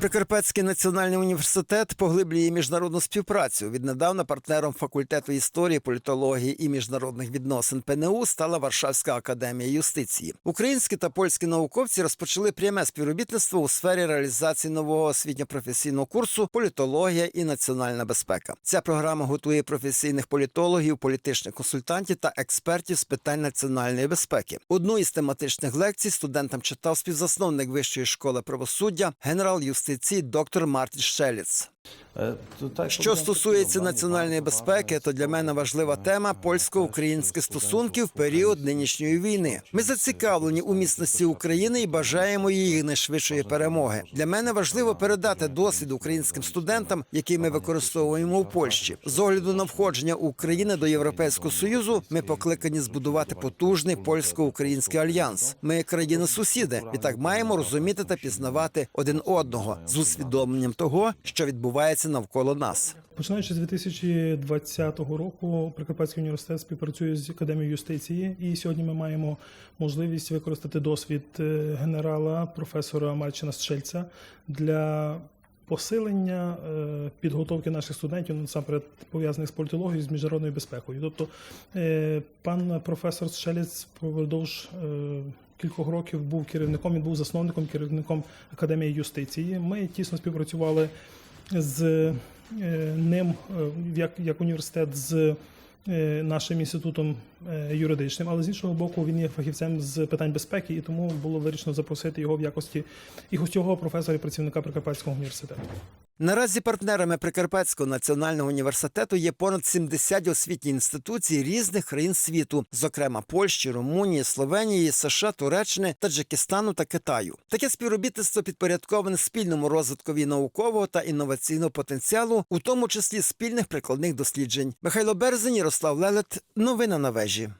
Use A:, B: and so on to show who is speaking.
A: Прикарпатський національний університет поглиблює міжнародну співпрацю. Віднедавна партнером факультету історії, політології і міжнародних відносин ПНУ стала Варшавська академія юстиції. Українські та польські науковці розпочали пряме співробітництво у сфері реалізації нового освітньо-професійного курсу Політологія і національна безпека. Ця програма готує професійних політологів, політичних консультантів та експертів з питань національної безпеки. Одну із тематичних лекцій студентам читав співзасновник Вищої школи правосуддя, генерал юстиції доктор Мартін Шеліц. Що стосується національної безпеки, то для мене важлива тема польсько-українських стосунків в період нинішньої війни. Ми зацікавлені у міцності України і бажаємо її найшвидшої перемоги. Для мене важливо передати досвід українським студентам, який ми використовуємо у Польщі. З огляду на входження України до Європейського союзу, ми покликані збудувати потужний польсько-український альянс. Ми країни-сусіди, і так маємо розуміти та пізнавати один одного з усвідомленням того, що відбувається навколо нас.
B: Починаючи з 2020 року, Прикарпатський університет співпрацює з академією юстиції, і сьогодні ми маємо можливість використати досвід е, генерала професора Марчина Щельця для посилення е, підготовки наших студентів насамперед пов'язаних з політологією з міжнародною безпекою. Тобто, е, пан професор Щелець впродовж е, кількох років був керівником. Він був засновником, керівником академії юстиції. Ми тісно співпрацювали з е, ним е, як, як університет з е, нашим інститутом юридичним, але з іншого боку, він є фахівцем з питань безпеки, і тому було вирішено запросити його в якості і гостьового професора і працівника Прикарпатського університету.
A: Наразі партнерами Прикарпатського національного університету є понад 70 освітніх інституцій різних країн світу, зокрема Польщі, Румунії, Словенії, США, Туреччини, Таджикистану та Китаю. Таке співробітництво підпорядковане спільному розвиткові наукового та інноваційного потенціалу, у тому числі спільних прикладних досліджень. Михайло Берзень, Ярослав Лелет. Новини на вежі.